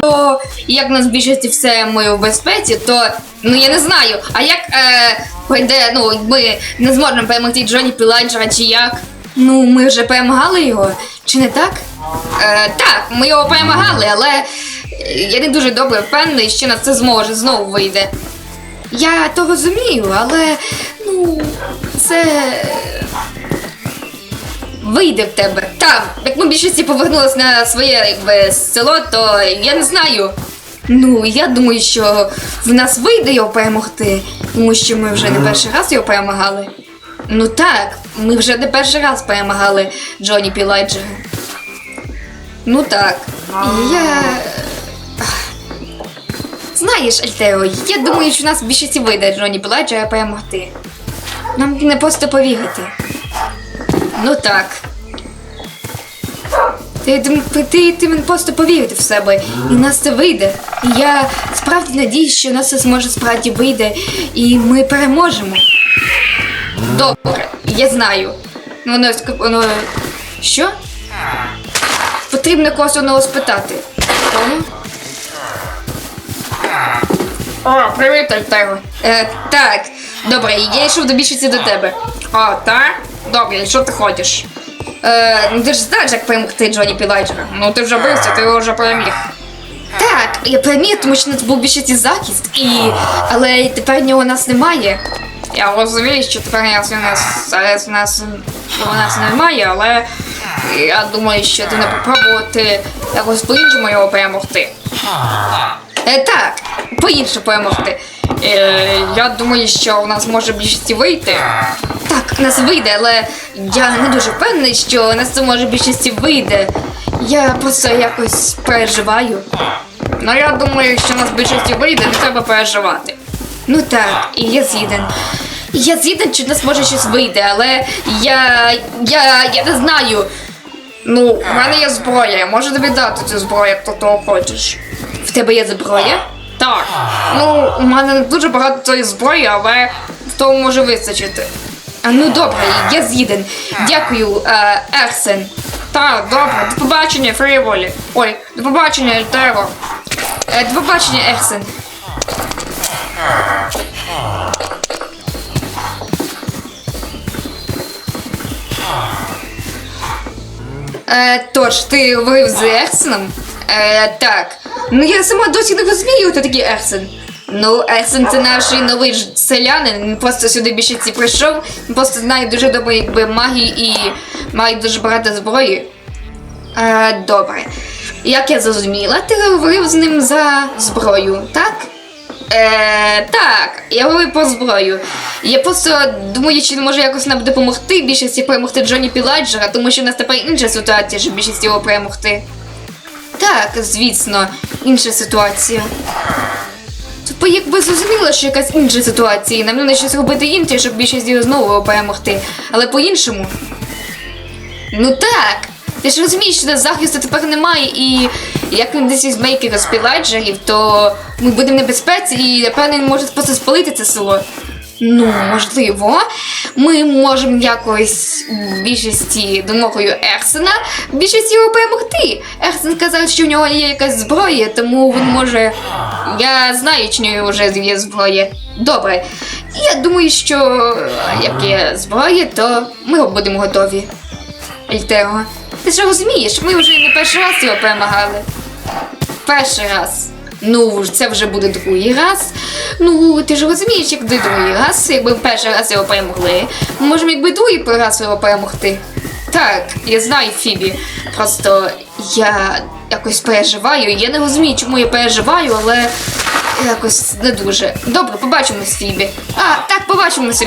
То як нас більшості все ми в безпеці, то ну я не знаю. А як е, пройде, ну ми не зможемо перемогти Джоні Пілайджера чи як? Ну, ми вже перемагали його, чи не так? Е, так, ми його перемагали, але я не дуже добре впевнений, що на це зможе знову вийде. Я то розумію, але ну це вийде в тебе. Так, як ми більшості повернулися на своє якби, село, то я не знаю. Ну, я думаю, що в нас вийде його перемогти, тому що ми вже не перший раз його перемагали. Ну так, ми вже не перший раз перемагали Джоні Пілайджера. Ну так. І я. Знаєш, Альтео, я думаю, що в нас більшості вийде Джоні Пілайджера перемогти. Нам не просто повірити. Ну так. Ти, ти, ти, мені просто повірити в себе, і нас це вийде. І я справді надіюсь, що нас це зможе справді вийде, і ми переможемо. Добре, я знаю. Ну, Воно, ск- воно... Що? Потрібно когось одного спитати. Кого? О, привіт, Альтеро. Е, так, добре, я йшов до більшості до тебе. О, так? Добре, що ти хочеш? Е, ну ти ж знаєш, як перемогти Джоні Пілайджера. Ну ти вже бився, ти його вже переміг. Так, я переміг, тому що у нас був більшості захист, і... але тепер нього у нас немає. Я розумію, що тепер нас, у нас, нас, у нас немає, але я думаю, що ти не попробувати якось по-іншому його перемогти. Е, так, по-іншому перемогти. Е, я думаю, що у нас може більшості вийти. Так, у нас вийде, але я не дуже впевнений, що у нас це може більшості вийде. Я просто якось переживаю. Ну я думаю, що у нас більшості вийде, не треба переживати. Ну так, і я згіден. Я згіден, що в нас може щось вийде, але я. я. я не знаю. Ну, у мене є зброя, я можу тобі дати цю зброю, як ти того хочеш. В тебе є зброя? Так. Ну, у мене не дуже багато цієї зброї, але в тому може вистачити. А ну добре, я згіден. Дякую, е, Ерсен. Так, добре, до побачення, Фріволі. Ой, до побачення. Е, до побачення, Ерсен. Е, тож, ти говорив з Ерсеном? Е, так. Ну я сама досі не розумію, хто такий Ерсен. Ну, Ерсен це наш новий селянин, він просто сюди більше ці прийшов, він просто знає дуже добре якби магії і має дуже багато зброї. Е, добре. Як я зрозуміла, ти говорив з ним за зброю, так? Е, так, я говорю про зброю. Я просто думаю, чи може якось нам допомогти більшості перемогти Джоні Піладжера, тому що в нас тепер інша ситуація, щоб більшість його перемогти. Так, звісно, інша ситуація. Тобто, якби зрозуміло, що якась інша ситуація, нам треба щось робити інше, щоб більшість його знову перемогти. Але по-іншому. Ну так. Ти ж розумієш, що захисту тепер немає, і як він десь візьме якихось піладжерів, то ми будемо в небезпеці, і напевно він може просто спалити це село. Ну, можливо, ми можемо якось в більшості домогою Ерсена в більшості його перемогти. Ерсен сказав, що в нього є якась зброя, тому він може. Я знаю, чи в нього вже є зброя. Добре. Я думаю, що як є зброя, то ми будемо готові. Ельтео, ти ж розумієш, ми вже не перший раз його перемагали. Перший раз. Ну, це вже буде другий раз. Ну, ти ж розумієш, як другий раз, якби перший раз його перемогли. Ми можемо якби другий раз його перемогти. Так, я знаю Фібі. Просто я якось переживаю. Я не розумію, чому я переживаю, але якось не дуже. Добре, побачимось, Фібі. А, так, побачимося.